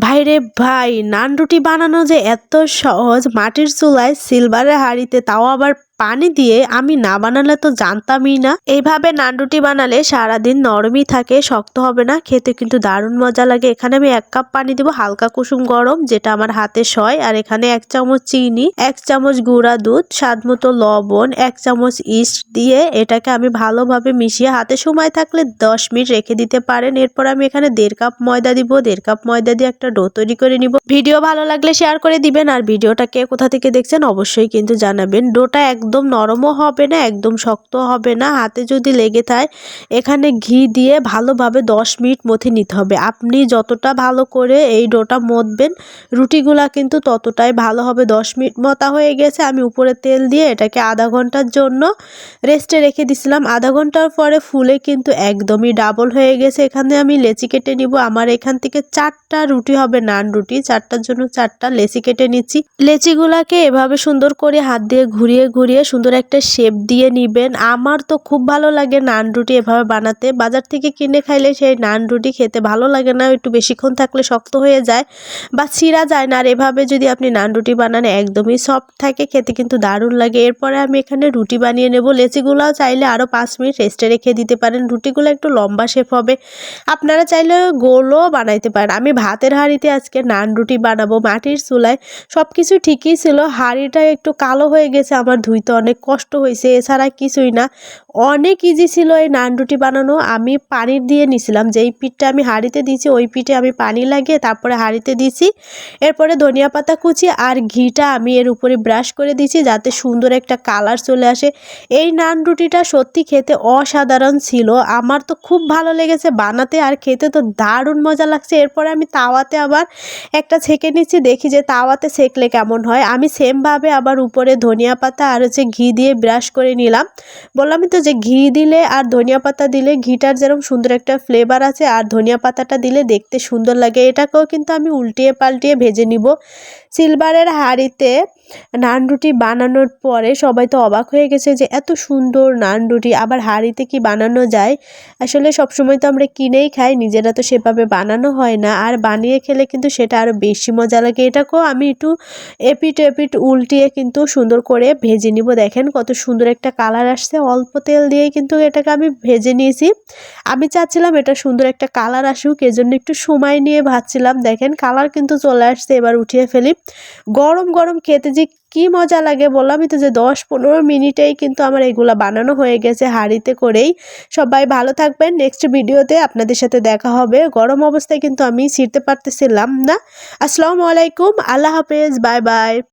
ভাইরে ভাই নানরুটি বানানো যে এত সহজ মাটির চুলায় সিলভারের হাঁড়িতে তাও আবার পানি দিয়ে আমি না বানালে তো জানতামই না। এইভাবে নান রুটি বানালে সারাদিন নরমই থাকে, শক্ত হবে না। খেতে কিন্তু দারুণ মজা লাগে। এখানে আমি এক কাপ পানি দিব, হালকা কুসুম গরম, যেটা আমার হাতে সয়। আর এখানে এক চামচ চিনি, এক চামচ গুঁড়া দুধ, স্বাদ মতো লবণ, এক চামচ ইস্ট দিয়ে এটাকে আমি ভালোভাবে মিশিয়ে, হাতে সময় থাকলে দশ মিনিট রেখে দিতে পারেন। এরপর আমি এখানে দেড় কাপ ময়দা দিব, দেড় কাপ ময়দা দিয়ে একটা ডো তৈরি করে নিব। ভিডিও ভালো লাগলে শেয়ার করে দিবেন। আর ভিডিওটাকে কোথা থেকে দেখছেন অবশ্যই কিন্তু জানাবেন। ডোটা একদম নরমও হবে না, একদম শক্ত হবে না। হাতে যদি লেগে থাকে, এখানে ঘি দিয়ে ভালোভাবে দশ মিনিট মথে নিতে হবে। আপনি যতটা ভালো করে এই ডোটা মথবেন রুটিগুলা কিন্তু ততটাই ভালো হবে। দশ মিনিট মতা হয়ে গেছে, আমি উপরে তেল দিয়ে এটাকে আধা ঘণ্টার জন্য রেস্টে রেখে দিছিলাম। আধা ঘণ্টার পরে ফুলে কিন্তু একদমই ডাবল হয়ে গেছে। এখানে আমি লেচি কেটে নিব। আমার এখান থেকে চারটা রুটি হবে, নান রুটি। চারটার জন্য চারটা লেচি কেটে নিচ্ছি। লেচিগুলাকে এভাবে সুন্দর করে হাত দিয়ে ঘুরিয়ে ঘুরিয়ে সুন্দর একটা শেপ দিয়ে নিবেন। আমার তো খুব ভালো লাগে নান রুটি এভাবে বানাতে। বাজার থেকে কিনে খাইলে সেই নান রুটি খেতে ভালো লাগে না, একটু বেশিক্ষণ থাকলে শক্ত হয়ে যায় বা ছিঁড়া যায় না। আর এভাবে যদি আপনি নান রুটি বানান, একদমই সফট থাকে, খেতে কিন্তু দারুণ লাগে। এরপরে আমি এখানে রুটি বানিয়ে নেব। লেচিগুলোও চাইলে আরও পাঁচ মিনিট রেস্টে রেখে দিতে পারেন। রুটিগুলো একটু লম্বা শেপ হবে। আপনারা চাইলে গোলও বানাইতে পারেন। আমি ভাতের হাঁড়িতে আজকে নান রুটি বানাবো। মাটির চুলায় সব কিছু ঠিকই ছিল। হাঁড়িটা একটু কালো হয়ে গেছে। আমার ধুইতে অনেক কষ্ট হয়েছে, এছাড়া কিছুই না। অনেক ইজি ছিল এই নান রুটি বানানো। আমি পানির দিয়ে নিছিলাম যেই পিঠটা আমি হাঁড়িতে দিয়েছি, ওই পিঠে আমি পানি লাগিয়ে তারপরে হাঁড়িতে দিছি এরপরে ধনিয়া পাতা কুচি আর ঘিটা আমি এর উপরে ব্রাশ করে দিয়েছি যাতে সুন্দর একটা কালার চলে আসে। এই নান রুটিটা সত্যি খেতে অসাধারণ ছিল। আমার তো খুব ভালো লেগেছে বানাতে আর খেতে তো দারুণ মজা লাগছে। এরপরে আমি তাওয়াতে আবার একটা ছেঁকে নিচ্ছি, দেখি যে তাওয়াতে সেকলে কেমন হয়। আমি সেমভাবে আবার উপরে ধনিয়া পাতা আর হচ্ছে ঘি দিয়ে ব্রাশ করে নিলাম। বললামই তো যে ঘি দিলে আর ধনিয়া পাতা দিলে ঘিটার যেরকম সুন্দর একটা ফ্লেভার আছে আর ধনিয়া পাতাটা দিলে দেখতে সুন্দর লাগে। এটাকেও কিন্তু আমি উল্টিয়ে পাল্টিয়ে ভেজে নিব। সিলভারের হাঁড়িতে নান রুটি বানানোর পরে সবাই তো অবাক হয়ে গেছে যে এত সুন্দর নান রুটি, আবার হাঁড়িতে কি বানানো যায়? আসলে সবসময় তো আমরা কিনেই খাই, নিজেরা তো সেভাবে বানানো হয় না। আর বানিয়ে খেলে কিন্তু সেটা আরও বেশি মজা লাগে। এটাকেও আমি একটু এপিট এপিট উল্টিয়ে কিন্তু সুন্দর করে ভেজে নিব। দেখেন কত সুন্দর একটা কালার আসছে। অল্প তেল দিয়ে কিন্তু এটাকে আমি ভেজে নিয়েছি। আমি চাচ্ছিলাম এটা সুন্দর একটা কালার আসুক, এজন্য একটু সময় নিয়ে ভাজছিলাম। দেখেন কালার কিন্তু চলে আসছে, এবার উঠিয়ে ফেলি। গরম গরম খেতে যে কি মজা লাগে বললামই তো যে দশ পনেরো মিনিটেই কিন্তু আমার এগুলা বানানো হয়ে গেছে হাঁড়িতে করেই। সবাই ভালো থাকবেন। নেক্সট ভিডিওতে আপনাদের সাথে দেখা হবে। গরম অবস্থায় কিন্তু আমি ছিঁড়তে পারতেছিলাম না। আসসালামু আলাইকুম। আল্লাহ হাফেজ। Bye bye.